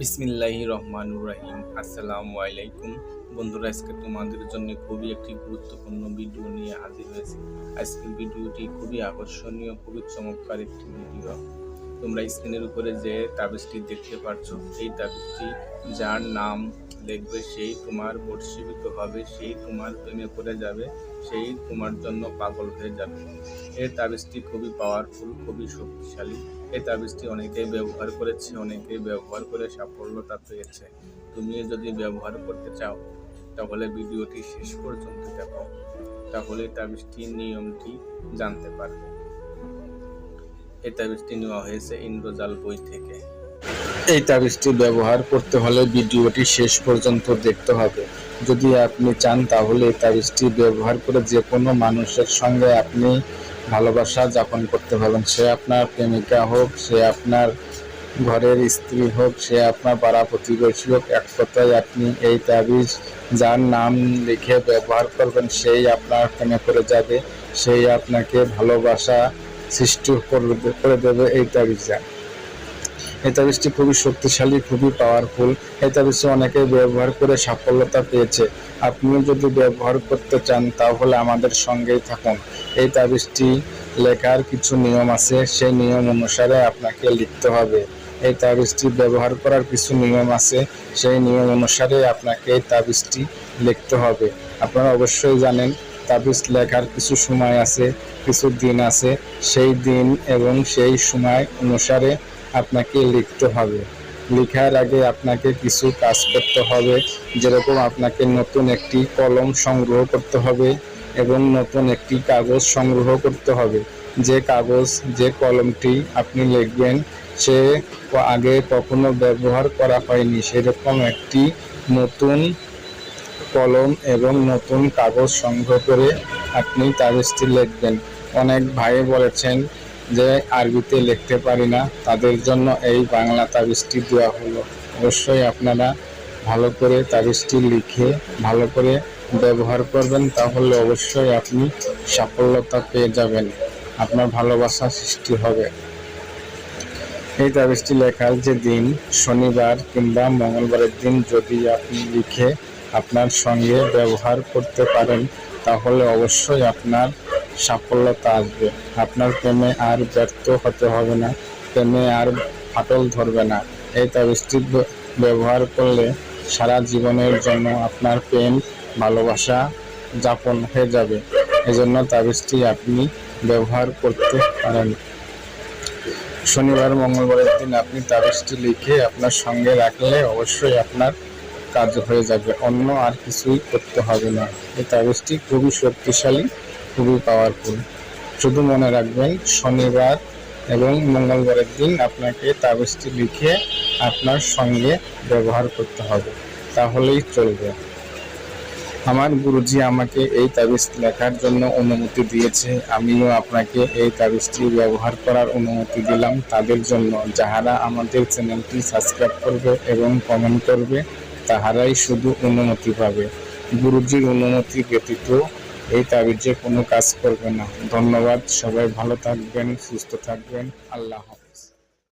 বিসমিল্লাহি রহমান রাহিম। আসসালামু আলাইকুম। বন্ধুরা, আজকে তোমাদের জন্য খুবই একটি গুরুত্বপূর্ণ ভিডিও নিয়ে হাজির হয়েছি। আজকের ভিডিওটি খুবই আকর্ষণীয়, খুবই চমৎকার একটি ভিডিও। তোমরা স্ক্রিনের উপরে যে তাবিজটি দেখতে পাচ্ছ সেই তাবিজটি যার নাম লিখবে সেই তোমার বর্ষীভূত হবে, সেই তোমার প্রেমে পড়ে যাবে, সেই তোমার জন্য পাগল হয়ে যাবে। এই তাবিজটি খুবই পাওয়ারফুল খুবই শক্তিশালী। এই তাবিজটি অনেকেই ব্যবহার করেছে অনেকেই ব্যবহার করে সাফল্যতা পেয়েছে। তুমিও যদি ব্যবহার করতে চাও, তাহলে ভিডিওটি শেষ পর্যন্ত দেখো। তাহলে তাবিজটির নিয়মটি জানতে পারবে। এই তাবিজটি নেওয়া হয়েছে ইন্দ্রজাল বই থেকে। এই তাবিজটি ব্যবহার করতে হলে ভিডিওটি শেষ পর্যন্ত দেখতে হবে। যদি আপনি চান, তাহলে এই তাবিজটি ব্যবহার করে যে কোনো মানুষের সঙ্গে আপনি ভালোবাসা যাপন করতে পারবেন। সে আপনার প্রেমিকা হোক, সে আপনার ঘরের স্ত্রী হোক, সে আপনার পাড়া প্রতিবেশী হোক, এক কথায় আপনি এই তাবিজ যার নাম লিখে ব্যবহার করবেন, সেই আপনার প্রেমে করে যাবে। সেই আপনাকে ভালোবাসা সৃষ্টি করে দেবে এই তাবিজটা। এই তাবিজটি খুবই শক্তিশালী, খুবই পাওয়ারফুল এই তাবিজটি অনেকে ব্যবহার করে সাফল্যতা পেয়েছে। আপনিও যদি ব্যবহার করতে চান, তাহলে আমাদের সঙ্গেই থাকুন। এই তাবিজটি লেখার কিছু নিয়ম আছে, সেই নিয়ম অনুসারে আপনাকে লিখতে হবে। এই তাবিজটি ব্যবহার করার কিছু নিয়ম আছে, সেই নিয়ম অনুসারে আপনাকে এই তাবিজটি লিখতে হবে। আপনারা অবশ্যই জানেন তাবিজ লেখার কিছু সময় আছে, কিছু দিন আছে। সেই দিন এবং সেই সময় অনুসারে আপনাকে লিখতে হবে। লেখার আগে আপনাকে কিছু কাজ করতে হবে। যেরকম আপনাকে নতুন একটি কলম সংগ্রহ করতে হবে এবং নতুন একটি কাগজ সংগ্রহ করতে হবে। যে কাগজ, যে কলমটি আপনি লিখবেন, সে আগে কখনো ব্যবহার করা হয়নি। সেরকম একটি নতুন কলম এবং নতুন কাগজ সংগ্রহ করে আপনি তাবিজটি লিখবেন। অনেক ভাই বলেছেন যে, আরবিতে লিখতে পারি না, তাদের জন্য এই বাংলা তাবিজটি দেওয়া হলো। অবশ্যই আপনারা ভালো করে তাবিজটি লিখে ভালো করে ব্যবহার করবেন, তাহলে অবশ্যই আপনি সাফল্যতা পেয়ে যাবেন। আপনার ভালোবাসা সৃষ্টি হবে। এই তাবিজটি লেখার যে দিন, শনিবার কিংবা মঙ্গলবারের দিন যদি আপনি লিখে আপনার সঙ্গে ব্যবহার করতে পারেন, তাহলে অবশ্যই আপনার সাফল্যতা আসবে। আপনার প্রেমে আর ব্যর্থ হতে হবে না, প্রেমে আর ফাটল ধরবে না। এই তাবিজটি ব্যবহার করলে সারা জীবনের জন্য আপনার প্রেম, ভালোবাসা যাপন হয়ে যাবে। এজন্য তাবিজটি আপনি ব্যবহার করতে পারেন। শনিবার, মঙ্গলবারের দিন আপনি তাবিজটি লিখে আপনার সঙ্গে রাখলে অবশ্যই আপনার কাজ হয়ে যাবে, অন্য আর কিছুই করতে হবে না। এই তাবিজটি খুবই শক্তিশালী, খুবই পাওয়ারফুল শুধু মনে রাখবেন, শনিবার এবং মঙ্গলবারের দিন আপনাকে তাবিজটি লিখে আপনার সঙ্গে ব্যবহার করতে হবে। তাহলেই চলবে। আমার গুরুজি আমাকে এই তাবিজ লেখার জন্য অনুমতি দিয়েছে। আমিও আপনাকে এই তাবিজটি ব্যবহার করার অনুমতি দিলাম তাদের জন্য। যাহারা আমাদের চ্যানেলটি সাবস্ক্রাইব করবে এবং কমেন্ট করবে তাহারাই শুধু অনুমতি পাবে। গুরুজির অনুমতি ব্যতীত এই তাবিজে কোনো কাজ করবে না। ধন্যবাদ, সবাই ভালো থাকবেন, সুস্থ থাকবেন। আল্লাহ